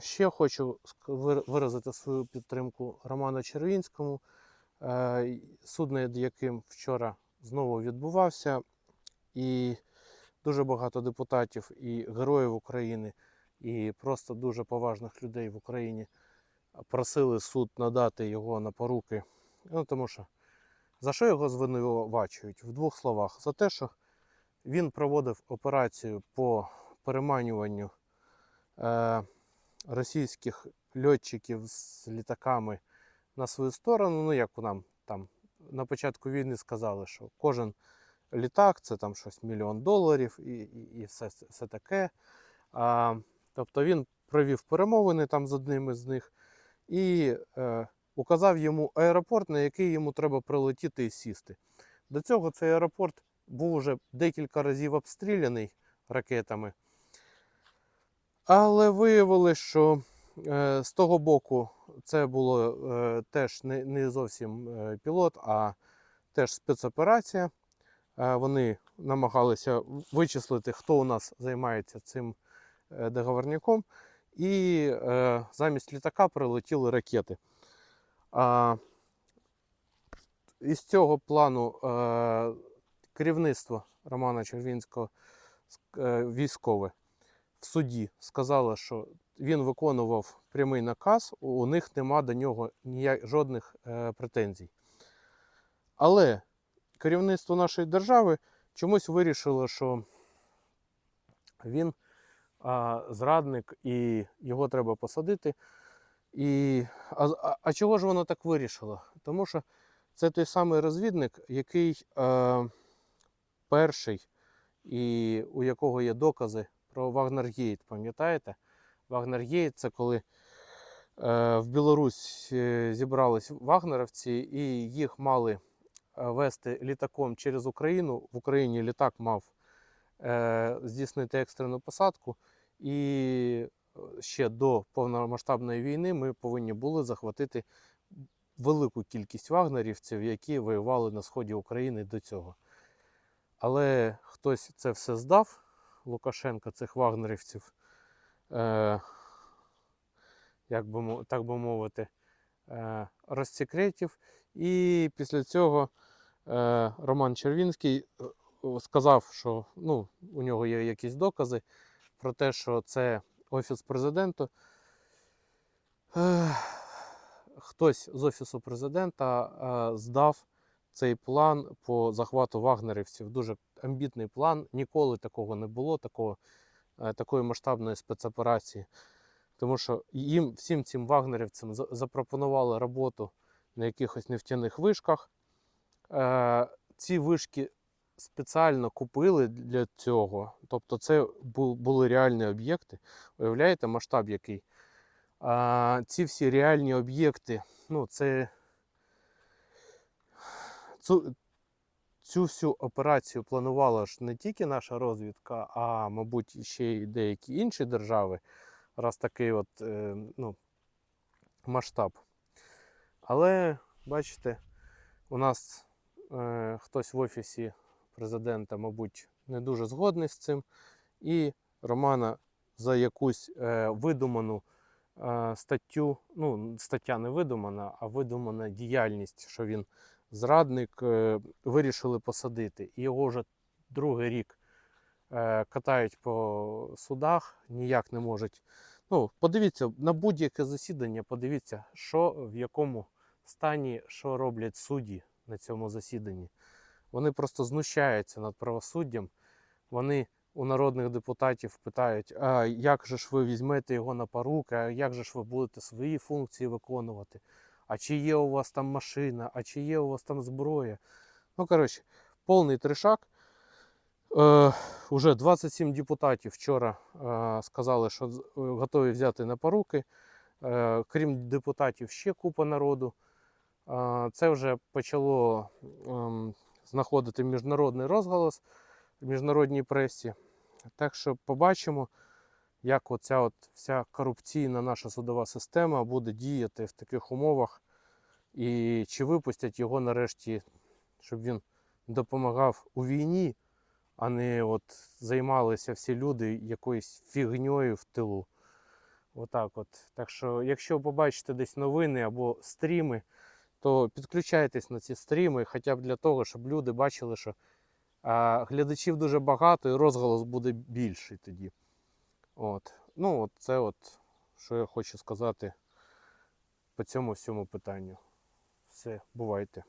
Ще хочу виразити свою підтримку Роману Червінському, е, суд над яким вчора знову відбувався. І дуже багато депутатів і героїв України, і просто дуже поважних людей в Україні просили суд надати його на поруки. Ну, тому що за що його звинувачують? В двох словах: за те, що він проводив операцію по переманюванню е, російських льотчиків з літаками на свою сторону. Ну, як нам там на початку війни сказали, що кожен літак це там щось мільйон доларів і, і, і все, все таке. А, тобто він провів перемовини там з одним із них і е, указав йому аеропорт, на який йому треба прилетіти і сісти. До цього цей аеропорт був уже декілька разів обстріляний ракетами. Але виявилось, що е, з того боку це було е, теж не, зовсім е, пілот, а теж спецоперація. Вони намагалися вичислити, хто у нас займається цим договорником. І замість літака прилетіли ракети. Із цього плану керівництво Романа Червінського військове в суді сказало, що він виконував прямий наказ, у них нема до нього ніяк, жодних е, претензій. Але керівництво нашої держави чомусь вирішило, що він а, зрадник і його треба посадити. І, а, а, а чого ж воно так вирішило? Тому що це той самий розвідник, який е, перший, і у якого є докази про Вагнергейт, пам'ятаєте? Вагнергейт це коли е, в Білорусь е, зібрались вагнеровці і їх мали е, вести літаком через Україну. В Україні літак мав здійснити екстрену посадку. І ще до повномасштабної війни ми повинні були захватити велику кількість вагнерівців, які воювали на сході України до цього. Але хтось це все здав, Лукашенко цих вагнерівців, е, як би, так би мовити, е, розсекретів. І після цього е, Роман Червінський е, сказав, що ну, у нього є якісь докази про те, що це Офіс президента. Е, хтось з Офісу президента е, здав цей план по захвату вагнерівців. Дуже амбітний план. Ніколи такого не було, такого, е, такої масштабної спецоперації. Тому що їм, всім цим вагнерівцям запропонували роботу на якихось нефтяних вишках. Е, ці вишки спеціально купили для цього. Тобто, це були реальні об'єкти. Уявляєте, масштаб який? А, ці всі реальні об'єкти, ну, це цю, всю операцію планувала ж не тільки наша розвідка, а, мабуть, ще й деякі інші держави, раз такий от, е, ну, масштаб. Але, бачите, у нас е, хтось в офісі президента, мабуть, не дуже згодний з цим. І Романа за якусь е, видуману е, статтю, ну, стаття не видумана, а видумана діяльність, що він зрадник, е, вирішили посадити. І його вже другий рік е, катають по судах, ніяк не можуть. Ну, подивіться на будь-яке засідання, подивіться, що в якому стані, що роблять судді на цьому засіданні. Вони просто знущаються над правосуддям. Вони у народних депутатів питають, а як же ж ви візьмете його на поруки, а як же ж ви будете свої функції виконувати? А чи є у вас там машина, а чи є у вас там зброя? Ну, коротше, повний трешак. Е, уже 27 депутатів вчора е, сказали, що е, готові взяти на поруки. Е, крім депутатів, ще купа народу. Е, це вже почало ем, знаходити міжнародний розголос в міжнародній пресі. Так що побачимо, як оця от вся корупційна наша судова система буде діяти в таких умовах, і чи випустять його нарешті, щоб він допомагав у війні, а не от займалися всі люди якоюсь фігньою в тилу. Отак от. Так що, якщо побачите десь новини або стріми, то підключайтесь на ці стріми, хоча б для того, щоб люди бачили, що а, глядачів дуже багато і розголос буде більший тоді. От. Ну, от це от, що я хочу сказати по цьому всьому питанню. Все, бувайте.